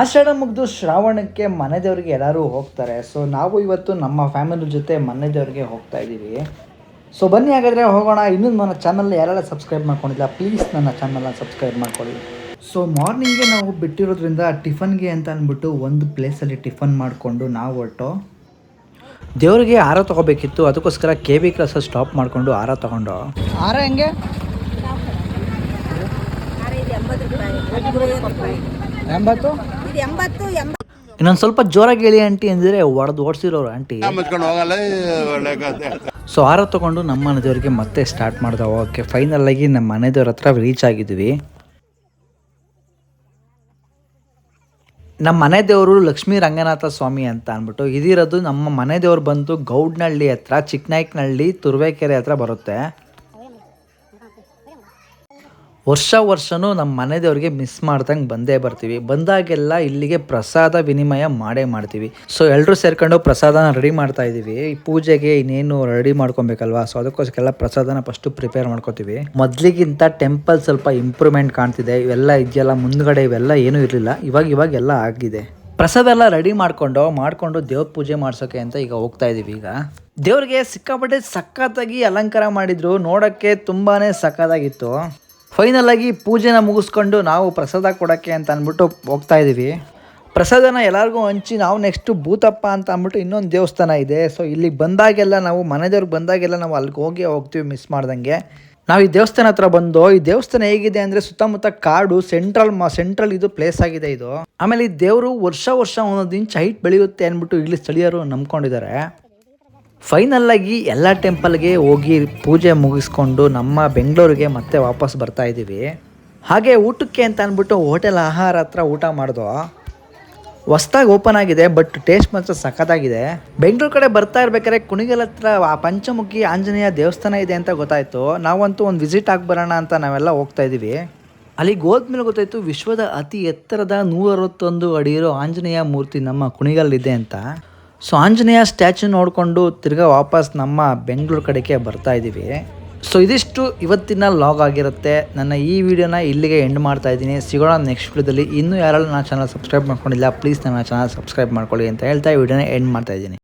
ಆಷಾಢ ಮುಗಿದು ಶ್ರಾವಣಕ್ಕೆ ಮನೆ ದೇವರಿಗೆ ಎಲ್ಲರೂ ಹೋಗ್ತಾರೆ. ಸೊ ನಾವು ಇವತ್ತು ನಮ್ಮ ಫ್ಯಾಮಿಲಿ ಜೊತೆ ಮನೆ ದೇವರಿಗೆ ಹೋಗ್ತಾ ಇದ್ದೀವಿ. ಸೊ ಬನ್ನಿ ಹಾಗಾದರೆ ಹೋಗೋಣ. ಇನ್ನೊಂದು ನನ್ನ ಚಾನಲ್ ಯಾರೆಲ್ಲ ಸಬ್ಸ್ಕ್ರೈಬ್ ಮಾಡ್ಕೊಂಡಿಲ್ಲ ಪ್ಲೀಸ್ ನನ್ನ ಚಾನಲ್ನ ಸಬ್ಸ್ಕ್ರೈಬ್ ಮಾಡ್ಕೊಳ್ಳಿ. ಸೊ ಮಾರ್ನಿಂಗೇ ನಾವು ಬಿಟ್ಟಿರೋದ್ರಿಂದ ಟಿಫನ್ಗೆ ಅಂತ ಅಂದ್ಬಿಟ್ಟು ಒಂದು ಪ್ಲೇಸಲ್ಲಿ ಟಿಫನ್ ಮಾಡಿಕೊಂಡು ನಾವು ಹೊರಟು. ದೇವರಿಗೆ ಆರ ತೊಗೋಬೇಕಿತ್ತು. ಅದಕ್ಕೋಸ್ಕರ ಕೆ ಬಿ ಕ್ಲಾಸ್ ಸ್ಟಾಪ್ ಮಾಡಿಕೊಂಡು ಆರ ತೊಗೊಂಡು. ಆರ ಹೆಂಗೆ? ಎಂಬತ್ತು? ಎಂಬತ್ತು ಎಂಬತ್ತು. ಇನ್ನೊಂದು ಸ್ವಲ್ಪ ಜೋರಾಗಿ ಹೇಳಿ ಆಂಟಿ ಅಂದರೆ ಒಡೆದು ಓಡಿಸಿರೋರು ಆಂಟಿ. ಸೊ ಆರ ತಗೊಂಡು ನಮ್ಮ ಮನೆ ದೇವರಿಗೆ ಮತ್ತೆ ಸ್ಟಾರ್ಟ್ ಮಾಡ್ದೆ. ಓಕೆ ಫೈನಲ್ ಆಗಿ ನಮ್ಮ ಮನೆ ದೇವ್ರ ಹತ್ರ ರೀಚ್ ಆಗಿದ್ವಿ. ನಮ್ಮ ಮನೆ ದೇವರು ಲಕ್ಷ್ಮೀ ರಂಗನಾಥ ಸ್ವಾಮಿ ಅಂತ ಅಂದ್ಬಿಟ್ಟು ಇದಿರೋದು ನಮ್ಮ ಮನೆ ದೇವ್ರು ಬಂದು ಗೌಡ್ನಹಳ್ಳಿ ಹತ್ರ ಚಿಕ್ಕನಾಯ್ಕನಹಳ್ಳಿ ತುರುವೇಕೆರೆ ಹತ್ರ ಬರುತ್ತೆ. ವರ್ಷ ವರ್ಷನೂ ನಮ್ಮ ಮನೆ ದೇವ್ರಿಗೆ ಮಿಸ್ ಮಾಡ್ದಂಗೆ ಬಂದೇ ಬರ್ತೀವಿ. ಬಂದಾಗೆಲ್ಲ ಇಲ್ಲಿಗೆ ಪ್ರಸಾದ ವಿನಿಮಯ ಮಾಡೇ ಮಾಡ್ತೀವಿ. ಸೊ ಎಲ್ಲರೂ ಸೇರ್ಕೊಂಡು ಪ್ರಸಾದನ ರೆಡಿ ಮಾಡ್ತಾ ಇದ್ದೀವಿ. ಪೂಜೆಗೆ ಇನ್ನೇನು ರೆಡಿ ಮಾಡ್ಕೊಬೇಕಲ್ವಾ? ಸೊ ಅದಕ್ಕೋಸ್ಕರ ಪ್ರಸಾದನ ಫಸ್ಟು ಪ್ರಿಪೇರ್ ಮಾಡ್ಕೋತೀವಿ. ಮೊದಲಿಗಿಂತ ಟೆಂಪಲ್ ಸ್ವಲ್ಪ ಇಂಪ್ರೂವ್ಮೆಂಟ್ ಕಾಣ್ತಿದೆ. ಇವೆಲ್ಲ ಇದೆಯಲ್ಲ, ಮುಂದ್ಗಡೆ ಇವೆಲ್ಲ ಏನೂ ಇರಲಿಲ್ಲ. ಇವಾಗ ಇವಾಗ ಎಲ್ಲ ಆಗಿದೆ. ಪ್ರಸಾದ ಎಲ್ಲ ರೆಡಿ ಮಾಡ್ಕೊಂಡು ಮಾಡ್ಕೊಂಡು ದೇವ್ರ ಪೂಜೆ ಮಾಡ್ಸೋಕೆ ಅಂತ ಈಗ ಹೋಗ್ತಾ ಇದೀವಿ ಈಗ. ದೇವ್ರಿಗೆ ಸಿಕ್ಕಾಪಟ್ಟೆ ಸಖತ್ತಾಗಿ ಅಲಂಕಾರ ಮಾಡಿದ್ರು. ನೋಡೋಕ್ಕೆ ತುಂಬಾನೇ ಸಖತ್ತಾಗಿತ್ತು. ಫೈನಲ್ ಆಗಿ ಪೂಜೆನ ಮುಗಿಸ್ಕೊಂಡು ನಾವು ಪ್ರಸಾದ ಕೊಡೋಕ್ಕೆ ಅಂತ ಅಂದ್ಬಿಟ್ಟು ಹೋಗ್ತಾ ಇದ್ದೀವಿ ಪ್ರಸಾದನ ಎಲ್ಲರಿಗೂ ಹಂಚಿ ನಾವು ನೆಕ್ಸ್ಟು ಭೂತಪ್ಪ ಅಂತ ಅಂದ್ಬಿಟ್ಟು ಇನ್ನೊಂದು ದೇವಸ್ಥಾನ ಇದೆ. ಸೊ ಇಲ್ಲಿಗೆ ಬಂದಾಗೆಲ್ಲ ನಾವು, ಮನೆದವ್ರಿಗೆ ಬಂದಾಗೆಲ್ಲ ನಾವು ಅಲ್ಲಿಗೆ ಹೋಗಿ ಹೋಗ್ತೀವಿ ಮಿಸ್ ಮಾಡ್ದಂಗೆ. ನಾವು ಈ ದೇವಸ್ಥಾನ ಹತ್ರ ಬಂದು, ಈ ದೇವಸ್ಥಾನ ಹೇಗಿದೆ ಅಂದರೆ ಸುತ್ತಮುತ್ತ ಕಾಡು ಸೆಂಟ್ರಲ್ ಮ ಸೆಂಟ್ರಲ್ ಇದು ಪ್ಲೇಸ್ ಆಗಿದೆ ಇದು. ಆಮೇಲೆ ಈ ದೇವರು ವರ್ಷ ವರ್ಷ ಒಂದೊಂದು ಇಂಚ್ ಹೈಟ್ ಬೆಳೆಯುತ್ತೆ ಅಂದ್ಬಿಟ್ಟು ಇಲ್ಲಿ ಸ್ಥಳೀಯರು ನಂಬ್ಕೊಂಡಿದ್ದಾರೆ. ಫೈನಲ್ ಆಗಿ ಎಲ್ಲ ಟೆಂಪಲ್ಗೆ ಹೋಗಿ ಪೂಜೆ ಮುಗಿಸ್ಕೊಂಡು ನಮ್ಮ ಬೆಂಗಳೂರಿಗೆ ಮತ್ತೆ ವಾಪಸ್ ಬರ್ತಾ ಇದ್ದೀವಿ. ಹಾಗೆ ಊಟಕ್ಕೆ ಅಂತ ಅಂದ್ಬಿಟ್ಟು ಹೋಟೆಲ್ ಆಹಾರ ಹತ್ರ ಊಟ ಮಾಡಿದೋ. ಹೊಸ್ದಾಗಿ ಓಪನ್ ಆಗಿದೆ, ಬಟ್ ಟೇಸ್ಟ್ ಮಾತ್ರ ಸಖತ್ತಾಗಿದೆ. ಬೆಂಗಳೂರು ಕಡೆ ಬರ್ತಾ ಇರ್ಬೇಕಾದ್ರೆ ಕುಣಿಗಲ್ ಹತ್ರ ಆ ಪಂಚಮುಖಿ ಆಂಜನೇಯ ದೇವಸ್ಥಾನ ಇದೆ ಅಂತ ಗೊತ್ತಾಯ್ತು. ನಾವಂತೂ ಒಂದು ವಿಸಿಟ್ ಆಗಿ ಬರೋಣ ಅಂತ ನಾವೆಲ್ಲ ಹೋಗ್ತಾ ಇದ್ದೀವಿ. ಅಲ್ಲಿಗೆ ಹೋದ್ಮೇಲೆ ಗೊತ್ತಾಯ್ತು ವಿಶ್ವದ ಅತಿ ಎತ್ತರದ ನೂರ ಅರವತ್ತೊಂದು ಅಡಿ ಇರೋ ಆಂಜನೇಯ ಮೂರ್ತಿ ನಮ್ಮ ಕುಣಿಗಲ್ ಇದೆ ಅಂತ. ಸೊ ಆಂಜನೇಯ ಸ್ಟ್ಯಾಚು ನೋಡಿಕೊಂಡು ತಿರ್ಗಾ ವಾಪಸ್ ನಮ್ಮ ಬೆಂಗಳೂರು ಕಡೆಗೆ ಬರ್ತಾ ಇದ್ದೀವಿ. ಸೊ ಇದಿಷ್ಟು ಇವತ್ತಿನ ಲಾಗ್ ಆಗಿರುತ್ತೆ. ನನ್ನ ಈ ವಿಡಿಯೋನ ಇಲ್ಲಿಗೆ ಎಂಡ್ ಮಾಡ್ತಾ ಇದ್ದೀನಿ. ಸಿಗೋಣ ನೆಕ್ಸ್ಟ್ ವಿಡಿಯೋದಲ್ಲಿ. ಇನ್ನೂ ಯಾರೆಲ್ಲ ನನ್ನ ಚಾನಲ್ ಸಬ್ಸ್ಕ್ರೈಬ್ ಮಾಡ್ಕೊಂಡಿಲ್ಲ, ಪ್ಲೀಸ್ ನನ್ನ ಚಾನಲ್ ಸಬ್ಸ್ಕ್ರೈಬ್ ಮಾಡ್ಕೊಳ್ಳಿ ಅಂತ ಹೇಳ್ತಾ ಈ ವಿಡಿಯೋನ ಎಂಡ್ ಮಾಡ್ತಾ ಇದ್ದೀನಿ.